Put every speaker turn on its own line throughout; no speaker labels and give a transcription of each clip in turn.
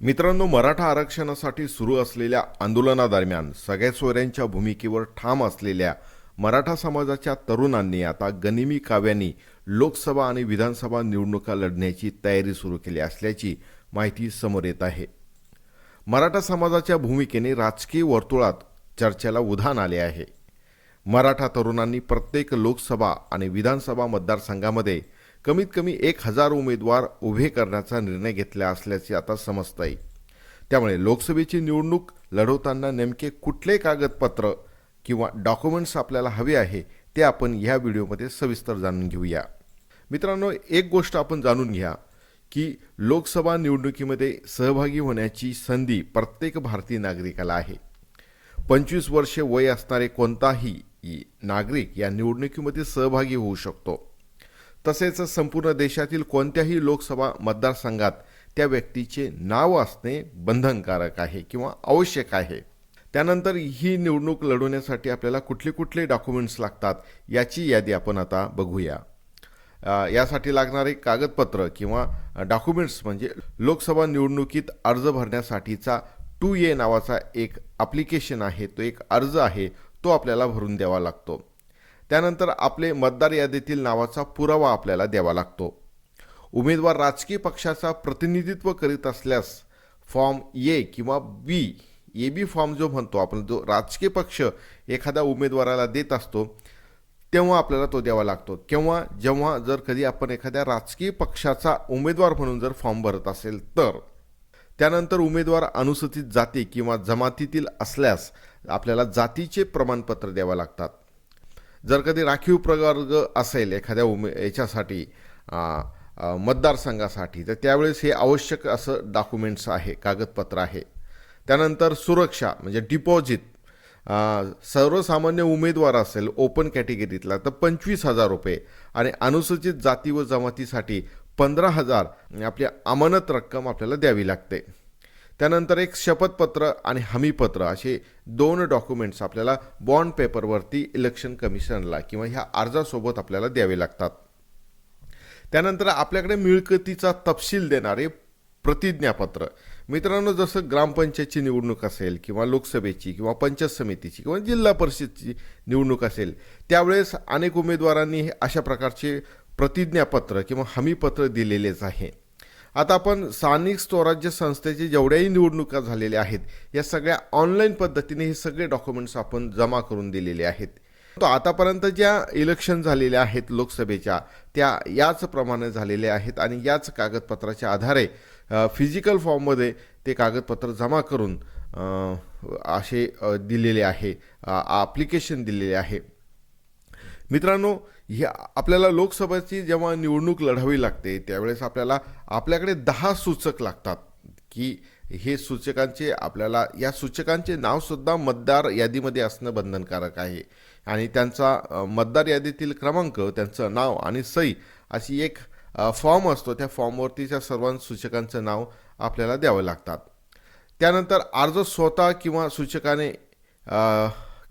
मित्रांनो मराठा आरक्षणासाठी सुरू असलेल्या आंदोलनादरम्यान सगळ्या सोयऱ्यांच्या भूमिकेवर ठाम असलेल्या मराठा समाजाच्या तरुणांनी आता गनिमी काव्यांनी लोकसभा आणि विधानसभा निवडणुका लढण्याची तयारी सुरू केली असल्याची माहिती समोर येत आहे. मराठा समाजाच्या भूमिकेने राजकीय वर्तुळात चर्चेला उधाण आले आहे. मराठा तरुणांनी प्रत्येक लोकसभा आणि विधानसभा मतदारसंघामध्ये कमीत कमी एक हजार उमेदवार उभे करण्याचा निर्णय घेतला असल्याचे आता समजत आहे त्यामुळे लोकसभेची निवडणूक लढवताना नेमके कुठले कागदपत्र किंवा डॉक्युमेंट्स आपल्याला हवे आहे ते आपण ह्या व्हिडिओमध्ये सविस्तर जाणून घेऊया. मित्रांनो एक गोष्ट आपण जाणून घ्या की लोकसभा निवडणुकीमध्ये सहभागी होण्याची संधी प्रत्येक भारतीय नागरिकाला आहे. पंचवीस वर्षे वय असणारे कोणताही नागरिक या निवडणुकीमध्ये सहभागी होऊ शकतो. तसेच संपूर्ण देशातील कोणत्याही लोकसभा मतदारसंघात त्या व्यक्तीचे नाव असणे बंधनकारक आहे किंवा आवश्यक आहे. त्यानंतर ही निवडणूक लढवण्यासाठी आपल्याला कुठले कुठले डॉक्युमेंट्स लागतात याची यादी आपण आता बघूया. यासाठी लागणारे कागदपत्र किंवा डॉक्युमेंट्स म्हणजे लोकसभा निवडणुकीत अर्ज भरण्यासाठीचा टू ए नावाचा एक ॲप्लिकेशन आहे तो एक अर्ज आहे तो आपल्याला भरून द्यावा लागतो. त्यानंतर आपले मतदार यादीतील नावाचा पुरावा आपल्याला द्यावा लागतो. उमेदवार राजकीय पक्षाचा प्रतिनिधित्व करीत असल्यास फॉर्म ए किंवा बी ए बी फॉर्म जो म्हणतो आपण जो राजकीय पक्ष एखाद्या उमेदवाराला देत असतो तेव्हा आपल्याला तो द्यावा लागतो. किंवा जेव्हा जर कधी आपण एखाद्या राजकीय पक्षाचा उमेदवार म्हणून जर फॉर्म भरत असेल तर त्यानंतर उमेदवार अनुसूचित जाती किंवा जमातीतील असल्यास आपल्याला जातीचे प्रमाणपत्र द्यावं लागतात. जर कधी राखीव प्रवर्ग असेल एखाद्या उमे याच्यासाठी मतदारसंघासाठी तर त्यावेळेस हे आवश्यक असं डॉक्युमेंट्स आहे कागदपत्र आहे. त्यानंतर सुरक्षा म्हणजे डिपॉझिट सर्वसामान्य उमेदवार असेल ओपन कॅटेगरीतला तर पंचवीस हजार रुपये. आणि अनुसूचित जाती व जमातीसाठी पंधरा हजार आपली अमानत रक्कम आपल्याला द्यावी लागते. त्यानंतर एक शपथपत्र आणि हमीपत्र असे दोन डॉक्युमेंट्स आपल्याला बॉन्ड पेपरवरती इलेक्शन कमिशनला किंवा ह्या अर्जासोबत आपल्याला द्यावे लागतात. त्यानंतर आपल्याकडे मिळकतीचा तपशील देणारे प्रतिज्ञापत्र. मित्रांनो जसं ग्रामपंचायतची निवडणूक असेल किंवा लोकसभेची किंवा पंचायत समितीची किंवा जिल्हा परिषदची निवडणूक असेल त्यावेळेस अनेक उमेदवारांनी हे अशा प्रकारचे प्रतिज्ञापत्र किंवा हमीपत्र दिलेलेच आहे. आता आपण स्थानिक स्वराज्य संस्थेचे जेवढ्याही निवडणुका झालेल्या आहेत या सगळ्या ऑनलाईन पद्धतीने हे सगळे डॉक्युमेंट्स आपण जमा करून दिलेले आहेत. तो आतापर्यंत ज्या इलेक्शन झालेल्या आहेत लोकसभेच्या त्या याच प्रमाणे झालेल्या आहेत आणि याच कागदपत्राच्या आधारे फिजिकल फॉर्ममध्ये ते कागदपत्र जमा करून असे दिलेले आहे ॲप्लिकेशन दिलेले आहे. मित्रांनो ही आपल्याला लोकसभेची जेव्हा निवडणूक लढावी लागते त्यावेळेस आपल्याला आपल्याकडे दहा सूचक लागतात की हे सूचकांचे आपल्याला या सूचकांचे नावसुद्धा मतदार यादीमध्ये असणं बंधनकारक आहे. आणि त्यांचा मतदार यादीतील क्रमांक त्यांचं नाव आणि सही अशी एक फॉर्म असतो. त्या फॉर्मवरती त्या सर्व सूचकांचं नाव आपल्याला द्यावं लागतात. त्यानंतर अर्ज स्वतः किंवा सूचकाने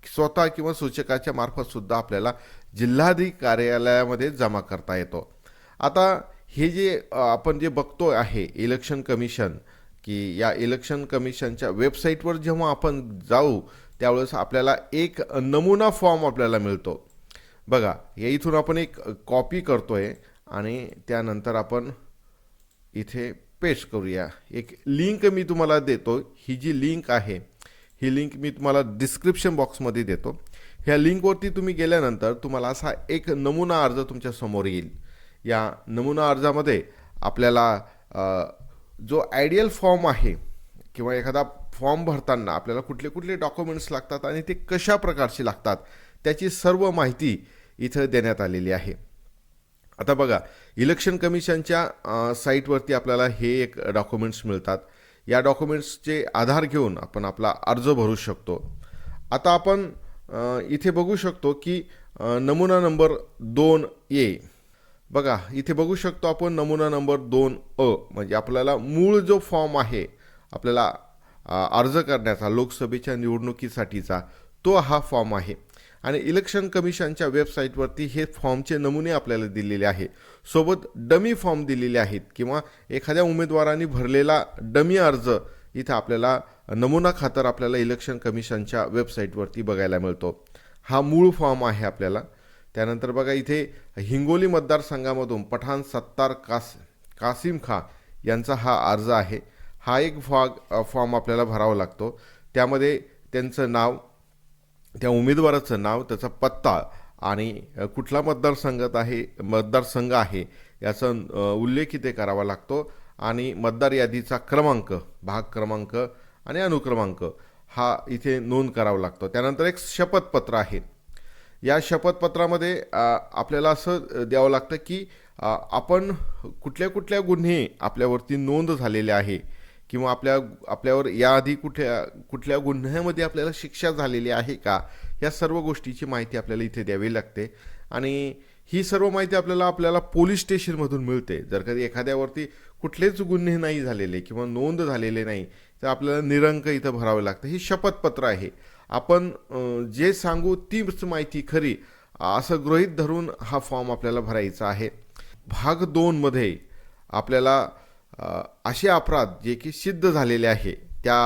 स्वतः किंवा सूचकाच्या मार्फतसुद्धा आपल्याला जिल्हाधिकारी कार्यालयामध्ये जमा करता येतो. आता हे जे आपण जे बघतो आहे इलेक्शन कमिशन की या इलेक्शन कमिशनच्या वेबसाईटवर जेव्हा आपण जाऊ त्यावेळेस आपल्याला एक नमुना फॉर्म आपल्याला मिळतो. बघा या इथून आपण एक कॉपी करतो आहे आणि त्यानंतर आपण इथे पेस्ट करूया. एक लिंक मी तुम्हाला देतो. ही जी लिंक आहे ही लिंक मी तुम्हाला डिस्क्रिप्शन बॉक्समध्ये देतो. ह्या लिंकवरती तुम्ही गेल्यानंतर तुम्हाला असा एक नमुना अर्ज तुमच्यासमोर येईल. या नमुना अर्जामध्ये आपल्याला जो आयडियल फॉर्म आहे किंवा एखादा फॉर्म भरताना आपल्याला कुठले कुठले डॉक्युमेंट्स लागतात आणि ते कशा प्रकारचे लागतात त्याची सर्व माहिती इथं देण्यात आलेली आहे. आता बघा इलेक्शन कमिशनच्या साईटवरती आपल्याला हे एक डॉक्युमेंट्स मिळतात. या डॉक्युमेंट्सचे आधार घेऊन आपण आपला अर्ज भरू शकतो. आता आपण इथे बघू शकतो की नमुना नंबर दोन ए. बघा इथे बघू शकतो आपण नमुना नंबर दोन अ. म्हणजे आपल्याला मूळ जो फॉर्म आहे आपल्याला अर्ज करण्याचा लोकसभेच्या निवडणुकीसाठीचा तो हा फॉर्म आहे. आणि इलेक्शन कमिशनच्या वेबसाईटवरती हे फॉर्मचे नमुने आपल्याला दिलेले आहे. सोबत डमी फॉर्म दिलेले आहेत किंवा एखाद्या उमेदवारांनी भरलेला डमी अर्ज इथं आपल्याला नमुना खातर आपल्याला इलेक्शन कमिशनच्या वेबसाईटवरती बघायला मिळतो. हा मूळ फॉर्म आहे आपल्याला. त्यानंतर बघा इथे हिंगोली मतदारसंघामधून पठाण सत्तार कास कासिम खा यांचा हा अर्ज आहे. हा एक फॉग फॉर्म आपल्याला भरावा लागतो. त्यामध्ये त्यांचं नाव त्या उमेदवाराचं नाव त्याचा पत्ता आणि कुठला मतदारसंघात आहे मतदारसंघ आहे याचा उल्लेख इथे करावा लागतो. आणि मतदार यादीचा क्रमांक भाग क्रमांक आणि अनुक्रमांक हा इथे नोंद करावा लागतो. त्यानंतर एक शपथपत्र आहे. या शपथपत्रामध्ये आपल्याला असं द्यावं लागतं की आपण कुठल्या कुठल्या गुन्हे आपल्यावरती नोंद झालेले आहे किंवा आपल्या आपल्यावर याआधी कुठल्या कुठल्या गुन्ह्यामध्ये आपल्याला शिक्षा झालेली आहे का या सर्व गोष्टीची माहिती आपल्याला इथे द्यावी लागते. आणि ही सर्व माहिती आपल्याला आपल्याला पोलीस स्टेशनमधून मिळते. जर कधी एखाद्यावरती कुठलेच गुन्हे नाही झालेले किंवा नोंद झालेले नाही तर आपल्याला निरंक इथं भरावं लागतं. ही शपथपत्र आहे. आपण जे सांगू तीच माहिती खरी. असं गृहीत धरून हा फॉर्म आपल्याला भरायचा आहे. भाग दोनमध्ये आपल्याला असे अपराध जे की सिद्ध झालेले आहे. त्या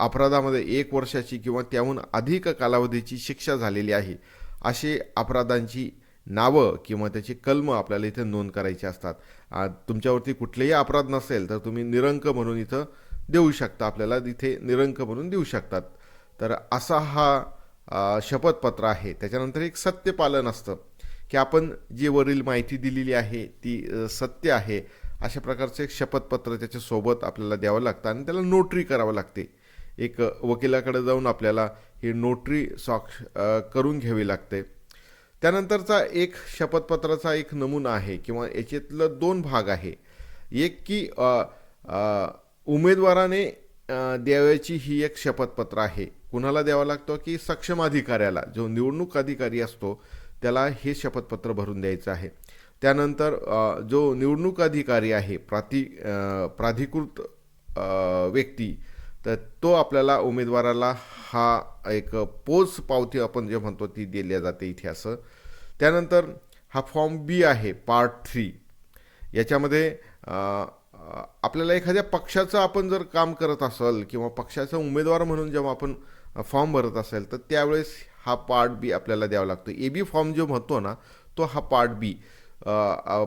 अपराधामध्ये एक वर्षाची किंवा त्याहून अधिक कालावधीची शिक्षा झालेली आहे. असे अपराधांची नावं किंवा त्याची कलमं आपल्याला इथे नोंद करायची असतात. तुमच्यावरती कुठलेही अपराध नसेल तर तुम्ही निरंक म्हणून इथं देऊ शकता आपल्याला इथे निरंक म्हणून देऊ शकतात. तर असा हा शपथपत्र आहे. त्याच्यानंतर एक सत्यपालन असतं की आपण जी वरील माहिती दिलेली आहे ती सत्य आहे अशा प्रकारचं एक शपथपत्र त्याच्यासोबत आपल्याला द्यावं लागतं आणि त्याला नोटरी करावं लागते. एक वकिलाकडे जाऊन आपल्याला ही नोटरी सॉक्ष करून घ्यावी लागते. त्यानंतरचा एक शपथपत्राचा एक नमुना आहे किंवा याच्यातलं दोन भाग आहे. एक की आ, आ, उमेदवाराने द्यावयाची ही एक शपथपत्र आहे. कुणाला द्यावा लागतो की सक्षम अधिकाऱ्याला? जो निवडणूक अधिकारी असतो त्याला हे शपथपत्र भरून द्यायचं आहे. त्यानंतर जो निवडणूक अधिकारी आहे प्राति प्राधिकृत व्यक्ती तर तो आपल्याला उमेदवाराला हा एक पोच पावती आपण जे म्हणतो ती दिल्या जाते इथे असं. त्यानंतर हा फॉर्म बी आहे पार्ट थ्री. याच्यामध्ये आपल्याला एखाद्या पक्षाचं आपण जर काम करत असाल किंवा पक्षाचा उमेदवार म्हणून जेव्हा आपण फॉर्म भरत असेल तर त्यावेळेस हा पार्ट बी आपल्याला द्यावा लागतो. ए बी फॉर्म जो म्हणतो ना तो हा पार्ट बी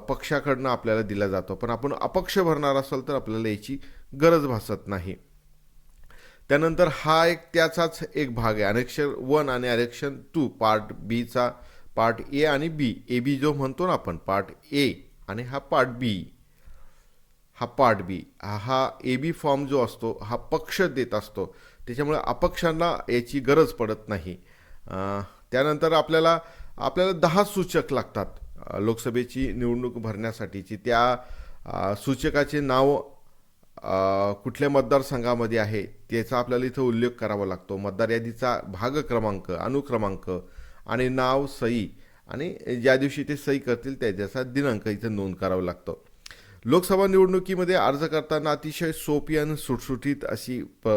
पक्षाकडनं आपल्याला दिला जातो. पण आपण अपक्ष भरणार असाल तर आपल्याला याची गरज भासत नाही. त्यानंतर हा एक त्याचाच एक भाग आहे. अनेक्शन वन आणि अनेक्शन टू पार्ट बीचा पार्ट ए आणि बी. ए बी जो म्हणतो ना आपण पार्ट ए आणि हा पार्ट बी. हा पार्ट बी हा ए बी फॉर्म जो असतो हा पक्ष देत असतो. त्याच्यामुळे अपक्षांना याची गरज पडत नाही. त्यानंतर आपल्याला आपल्याला दहा सूचक लागतात लोकसभेची निवडणूक भरण्यासाठीची. त्या सूचकाचे नाव कुठल्या मतदारसंघामध्ये आहे त्याचा आपल्याला इथं उल्लेख करावा लागतो. मतदार यादीचा भाग क्रमांक अनुक्रमांक आणि नाव सही. आणि ज्या दिवशी ते सही करतील त्याच्याचा दिनांक इथं नोंद करावा लागतो. लोकसभा निवडणुकीमध्ये अर्ज करताना अतिशय सोपी आणि सुटसुटीत अशी प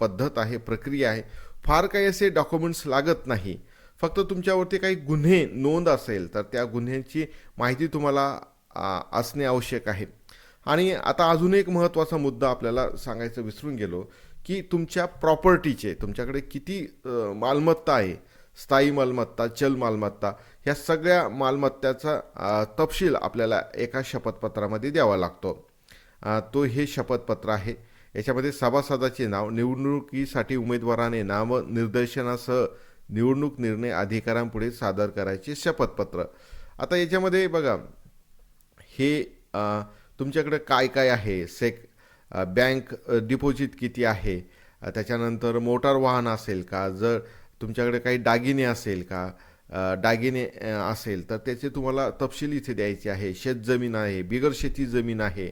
पद्धत आहे प्रक्रिया आहे. फार काही असे डॉक्युमेंट्स लागत नाही. फक्त तुमच्यावरती काही गुन्हे नोंद असेल तर त्या गुन्ह्यांची माहिती तुम्हाला असणे आवश्यक आहे. आणि आता अजून एक महत्त्वाचा मुद्दा आपल्याला सांगायचं विसरून गेलो की तुमच्या प्रॉपर्टीचे तुमच्याकडे किती मालमत्ता आहे? स्थायी मालमत्ता चल मालमत्ता ह्या सगळ्या मालमत्त्याचा तपशील आपल्याला एका शपथपत्रामध्ये द्यावा लागतो. तो हे शपथपत्र आहे. याच्यामध्ये सभासदाचे नाव निवडणुकीसाठी उमेदवाराने नाम निर्देशनासह निवडणूक निर्णय अधिकाऱ्यांपुढे सादर करायचे शपथपत्र. आता याच्यामध्ये बघा हे तुमच्याकडे काय काय आहे? सेक बँक डिपॉझिट किती आहे? त्याच्यानंतर मोटार वाहन असेल का? जर तुमच्याकडे काही दागिने असेल का? दागिने असेल तर त्याचे तुम्हाला तपशील इथे द्यायचे आहे. शेतजमीन आहे बिगर शेती जमीन आहे.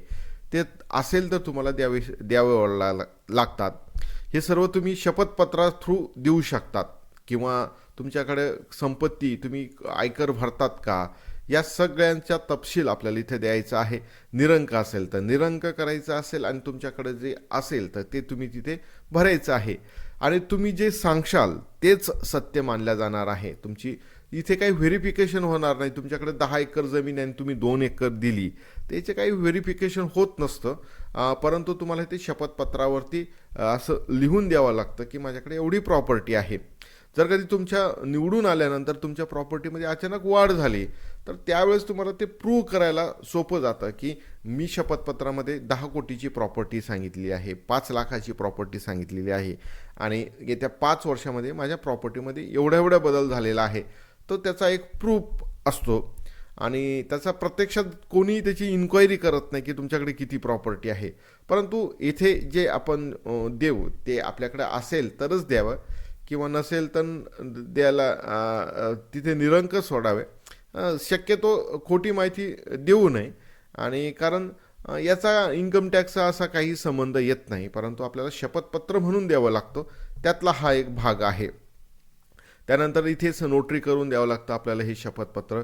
ते असेल तर तुम्हाला द्यावे द्यावे ला- लागतात. हे सर्व तुम्ही शपथपत्रा थ्रू देऊ शकतात. किंवा तुमच्याकडे संपत्ती तुम्ही आयकर भरतात का? या सगळ्यांचा तपशील आपल्याला इथे द्यायचा आहे. निरंक असेल तर निरंक करायचं असेल आणि तुमच्याकडे जे असेल तर ते तुम्ही तिथे भरायचं आहे. आणि तुम्ही जे सांगशाल तेच सत्य मानल्या जाणार आहे. तुमची इथे काही व्हेरिफिकेशन होणार नाही. तुमच्याकडे दहा एकर जमीन आहे आणि तुम्ही दोन एकर दिली. त्याचे काही व्हेरिफिकेशन होत नसतं. परंतु तुम्हाला ते शपथपत्रावरती असं लिहून द्यावं लागतं की माझ्याकडे एवढी प्रॉपर्टी आहे. जर कधी तुमच्या निवडून आल्यानंतर तुमच्या प्रॉपर्टीमध्ये अचानक वाढ झाली तर त्यावेळेस तुम्हाला ते प्रूव्ह करायला सोपं जातं की मी शपथपत्रामध्ये दहा कोटीची प्रॉपर्टी सांगितली आहे पाच लाखाची प्रॉपर्टी सांगितलेली आहे आणि येत्या पाच वर्षामध्ये माझ्या प्रॉपर्टीमध्ये एवढ्या एवढा बदल झालेला आहे. तो त्याचा एक प्रूफ असतो आणि त्याचा प्रत्यक्षात कोणीही त्याची इन्क्वायरी करत नाही की तुमच्याकडे किती प्रॉपर्टी आहे. परंतु इथे जे आपण देऊ ते आपल्याकडे असेल तरच द्यावं किंवा नसेल तर द्यायला तिथे निरंक सोडावे. शक्यतो खोटी माहिती देऊ नये. आणि कारण याचा इन्कम टॅक्सचा असा काही संबंध येत नाही. परंतु आपल्याला शपथपत्र म्हणून द्यावं लागतं. त्यातला हा एक भाग आहे. त्यानंतर इथेच नोटरी करून द्यावं लागतं आपल्याला हे शपथपत्र.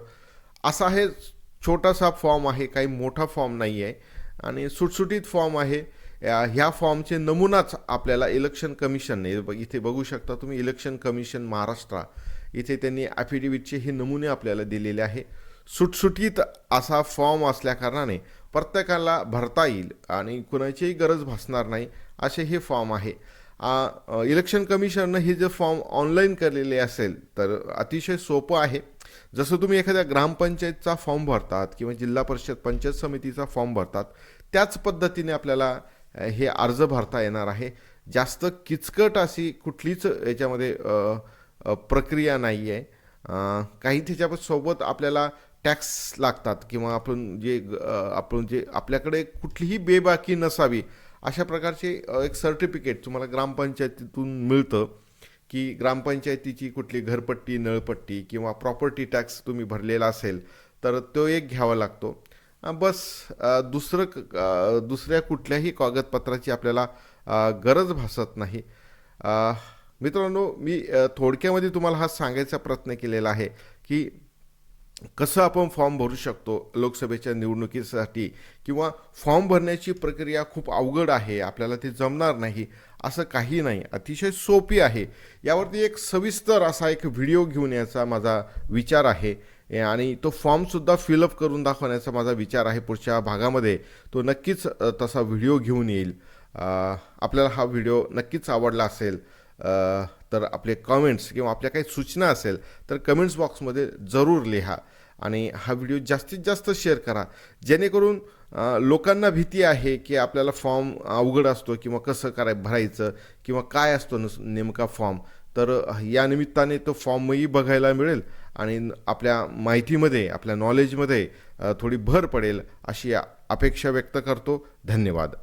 असा हे छोटासा फॉर्म आहे. काही मोठा फॉर्म नाही आहे. आणि सुटसुटीत फॉर्म आहे. या- ह्या फॉर्मचे नमुनाच आपल्याला इलेक्शन कमिशनने इथे बघू शकता तुम्ही इलेक्शन कमिशन महाराष्ट्र. इथे त्यांनी ॲफिडेविटचे हे नमुने आपल्याला दिलेले आहे. सुटसुटीत असा फॉर्म असल्याकारणाने प्रत्येकाला भरता येईल आणि कुणाचीही गरज भासणार नाही असे हे फॉर्म आहे. इलेक्शन कमिशननं हे जे फॉर्म ऑनलाईन केलेले असेल तर अतिशय सोपं आहे. जसं तुम्ही एखाद्या ग्रामपंचायतचा फॉर्म भरतात किंवा जिल्हा परिषद पंचायत समितीचा फॉर्म भरतात त्याच पद्धतीने आपल्याला हे अर्ज भरता येणार आहे. जास्त किचकट अशी कुठलीच याच्यामध्ये प्रक्रिया नाही आहे काही त्याच्यासोबत आपल्याला टॅक्स लागतात किंवा आपण जे आपण जे आपल्याकडे कुठलीही बेबाकी नसावी अशा प्रकारचे एक सर्टिफिकेट तुम्हाला ग्रामपंचायतीतून मिळतं की ग्रामपंचायतीची कुठली घरपट्टी नळपट्टी किंवा प्रॉपर्टी टॅक्स तुम्ही भरलेला असेल तर तो एक घ्यावा लागतो. बस दुसरं क- दुसऱ्या कुठल्याही कागदपत्राची आपल्याला गरज भासत नाही. मित्रांनो मी थोडक्यामध्ये तुम्हाला हा सांगायचा प्रयत्न केलेला आहे की कसं आपण फॉर्म भरू शकतो लोकसभेच्या निवडणुकीसाठी किंवा फॉर्म भरण्याची प्रक्रिया खूप अवघड आहे आपल्याला ते जमणार नाही असं काही नाही. अतिशय सोपी आहे. यावरती एक सविस्तर असा एक व्हिडिओ घेऊन यायचा माझा विचार आहे. आणि तो फॉर्मसुद्धा फिलअप करून दाखवण्याचा माझा विचार आहे पुढच्या भागामध्ये. तो नक्कीच तसा व्हिडिओ घेऊन येईल. आपल्याला हा व्हिडिओ नक्कीच आवडला असेल. तर आपले कमेंट्स किंवा आपल्या काही सूचना असेल तर कमेंट्स बॉक्समध्ये जरूर लिहा. आणि हा व्हिडिओ जास्तीत जास्त शेअर करा. जेणेकरून लोकांना भीती आहे की आपल्याला फॉर्म अवघड असतो किंवा कसं कराय भरायचं किंवा काय असतो नस- नेमका फॉर्म तर या निमित्ताने तो फॉर्मही बघायला मिळेल आणि आपल्या माहितीमध्ये आपल्या नॉलेजमध्ये थोडी भर पडेल अशी अपेक्षा व्यक्त करतो. धन्यवाद.